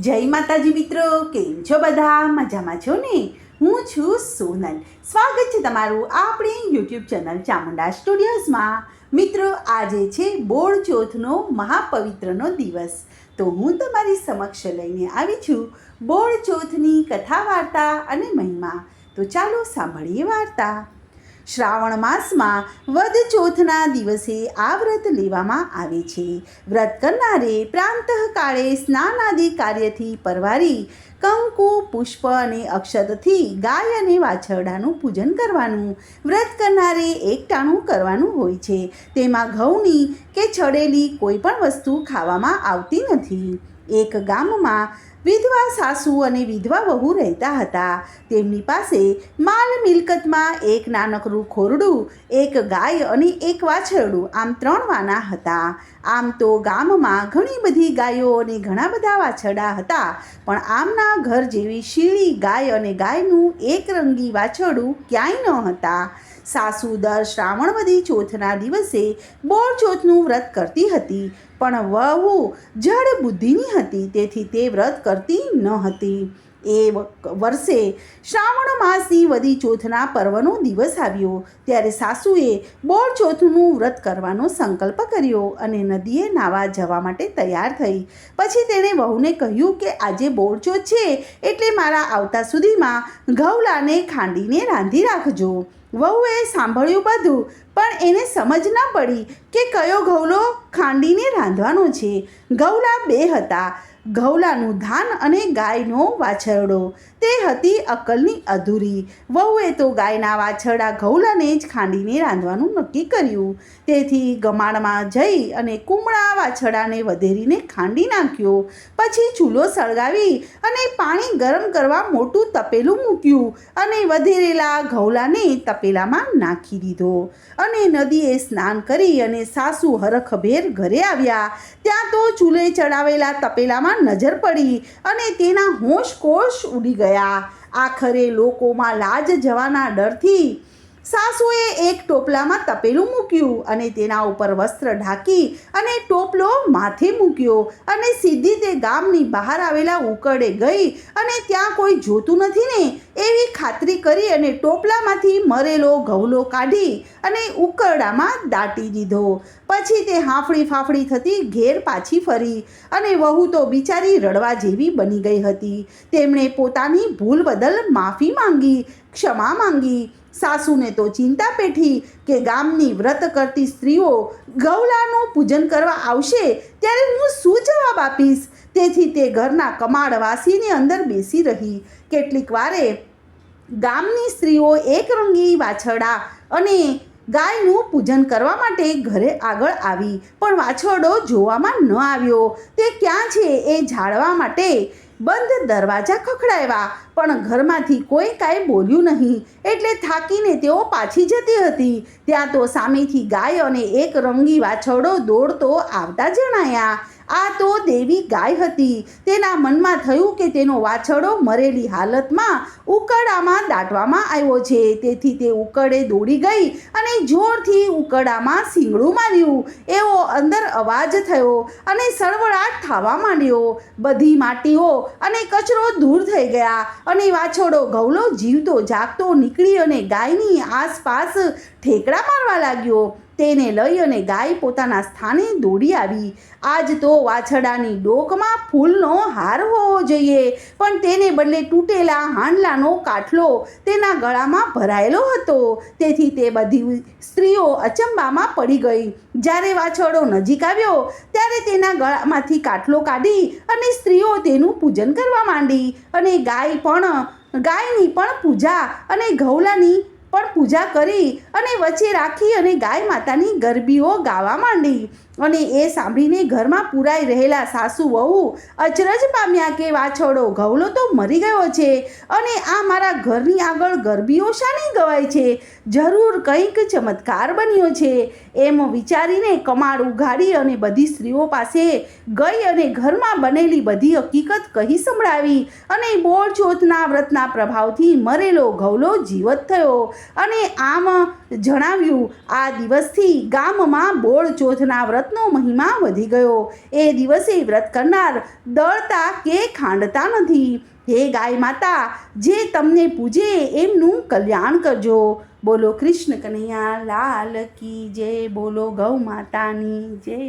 જય માતાજી મિત્રો, કેમ છો બધા? મજામાં છો ને? હું છું સોનલ. સ્વાગત છે તમારું આપણી યુટ્યુબ ચેનલ ચામુંડા સ્ટુડિયોઝમાં. મિત્રો, આજે છે બોળ ચોથનો મહાપવિત્રનો દિવસ. તો હું તમારી સમક્ષ લઈને આવી છું બોળ ચોથની કથા વાર્તા અને મહિમા. તો ચાલો સાંભળીએ વાર્તા. શ્રાવણ માસમાં વદ ચોથના દિવસે આ વ્રત લેવામાં આવે છે. વ્રત કરનારે પ્રાંતઃકાળે સ્નાન આદિ કાર્યથી પરવારી કંકુ, પુષ્પ અને અક્ષતથી ગાય અને વાછરડાનું પૂજન કરવાનું, વ્રત કરનારે એકટાણું કરવાનું હોય છે. તેમાં ઘઉંની કે છડેલી કોઈ પણ વસ્તુ ખાવામાં આવતી નથી. એક ગામમાં વિધવા સાસુ અને વિધવા વહુ રહેતા હતા. તેમની પાસે માલ મિલકતમાં એક નાનકડું ખોરડું, એક ગાય અને એક વાછરડું, આમ ત્રણ વાના હતા. આમ તો ગામમાં ઘણી બધી ગાયો અને ઘણા બધા વાછરડા હતા, પણ આમના ઘર જેવી શીળી ગાય અને ગાયનું એક રંગી વાછરડું ક્યાંય ન હતા. સાસુ દર શ્રાવણવદી ચોથના દિવસે બોળ ચોથનું વ્રત કરતી હતી. પણ વહુ જડ બુદ્ધિની હતી, તેથી તે વ્રત કરતી ન હતી. એ વર્ષે શ્રાવણ માસની વદી ચોથના પર્વનો દિવસ આવ્યો. ત્યારે સાસુએ બોળ ચોથનું વ્રત કરવાનો સંકલ્પ કર્યો અને નદીએ નાવા જવા માટે તૈયાર થઈ. પછી તેણે વહુને કહ્યું કે, આજે બોળચોથ છે, એટલે મારા આવતા સુધીમાં ઘઉલાને ખાંડીને રાંધી રાખજો. વહુએ સાંભળ્યું બધું, પણ એને સમજ ના પડી કે કયો ઘઉલો ખાંડીને રાંધવાનો છે. ઘઉલા બે હતા. ઘઉલાનું ધાન અને ગાયનો વાછરડો. તે હતી અકલની અધૂરી. વહુએ તો ગાયના વાછરડા ઘઉલાને જ ખાંડીને રાંધવાનું નક્કી કર્યું. તેથી ગમાણમાં જઈ અને કુમળા વાછરડાને વધેરીને ખાંડી નાખ્યો. પછી ચૂલો સળગાવી અને પાણી ગરમ કરવા મોટું તપેલું મૂક્યું અને વધેરેલા ઘઉલાને તપેલામાં નાખી દીધો. અને નદીએ સ્નાન કરી અને સાસુ હરખભેર ઘરે આવ્યા. ત્યાં તો ચૂલે ચડાવેલા તપેલામાં નજર પડી અને તેના હોશ કોશ ઉડી ગયા. આખરે લોકોમાં લાજ જવાના ડરથી સાસુએ એક ટોપલામાં તપેલું મૂક્યું અને તેના ઉપર વસ્ત્ર ઢાંકી અને ટોપલો માથે મૂક્યો અને સીધી તે ગામની બહાર આવેલા ઉકળે ગઈ અને ત્યાં કોઈ જોતું નથી ને એવી ખાતરી કરી અને ટોપલામાંથી મરેલો ઘઉલો કાઢી અને ઉકરડામાં દાટી દીધો. પછી તે હાંફળી ફાફડી થતી ઘેર પાછી ફરી અને વહુ તો બિચારી રડવા જેવી બની ગઈ હતી. તેમણે પોતાની ભૂલ બદલ માફી માંગી, ક્ષમા માંગી. સાસુને તો ચિંતા પેઠી કે ગામની વ્રત કરતી સ્ત્રીઓ ગૌલાનું પૂજન કરવા આવશે ત્યારે હું શું જવાબ આપીશ? તેથી તે ઘરના કમાડવાસીની અંદર બેસી રહી. કેટલીક વારે ગામની સ્ત્રીઓ એકરંગી વાછરડા અને ગાયનું પૂજન કરવા માટે ઘરે આગળ આવી. પણ વાછરડો જોવામાં ન આવ્યો. તે ક્યાં છે એ જાળવા માટે બંધ દરવાજા ખખડાવ્યા. પણ ઘરમાંથી કોઈ કાંઈ બોલ્યું નહીં. એટલે થાકીને તેઓ પાછી જતી હતી. ત્યાં તો સામેથી ગાય અને એક રંગી વાછરડો દોડતો આવતા જણાયા. આ તો દેવી ગાય હતી. તેના મનમાં થયું કે તેનો વાછરડો મરેલી હાલતમાં ઉકરડામાં દાટવામાં આવ્યો છે. તેથી તે ઉકળે દોડી ગઈ અને જોરથી ઉકરડામાં સિંગડું માર્યું. એવો અંદર અવાજ થયો અને સળવળાટ થવા માંડ્યો. બધી માટીઓ અને કચરો દૂર થઈ ગયા અને વાછોડો ગવલો જીવતો જાગતો નીકળી અને ગાયની આસપાસ ઠેકડા મારવા લાગ્યો. તેને લઈ અને ગાય પોતાના સ્થાને દોડી આવી. આજ તો વાછડાની ડોકમાં ફૂલનો હાર હોવો જોઈએ, પણ તેને બદલે તૂટેલા હાંડલાનો કાઠલો તેના ગળામાં ભરાયેલો હતો. તેથી તે બધી સ્ત્રીઓ અચંબામાં પડી ગઈ. જ્યારે વાછરડો નજીક આવ્યો, ત્યારે તેના ગળામાંથી કાઠલો કાઢી અને સ્ત્રીઓ તેનું પૂજન કરવા માંડી. અને ગાય પણ, ગાયની પણ પૂજા અને ઘઉલાની પણ પૂજા કરી અને વચ્ચે રાખી અને ગાય માતાની ગરબીઓ ગાવા માંડી. અને એ સાંભળીને ઘરમાં પુરાઈ રહેલા સાસુ વહુ, અચરજ પામ્યા કે વાછોડો ઘવલો તો મરી ગયો છે અને આ મારા ઘરની આગળ ગરબીઓ શાની ગવાય છે? જરૂર કંઈક ચમત્કાર બન્યો છે. એમ વિચારીને કમાડ ઉઘાડી અને બધી સ્ત્રીઓ પાસે ગઈ અને ઘરમાં બનેલી બધી હકીકત કહી સંભળાવી અને બોળ ચોથના વ્રતના પ્રભાવથી મરેલો ઘવલો જીવત થયો. અને આમ જણાવ્યું, આ દિવસથી ગામમાં બોળ ચોથના વ્રતનો મહિમા વધી ગયો. એ દિવસે વ્રત કરનાર દળતા કે ખાંડતા નથી. હે ગાય માતા, જે તમને પૂજે એમનું કલ્યાણ કરજો. બોલો કૃષ્ણ કનૈયા, લાલ કી જય. બોલો ગૌ માતાની જય.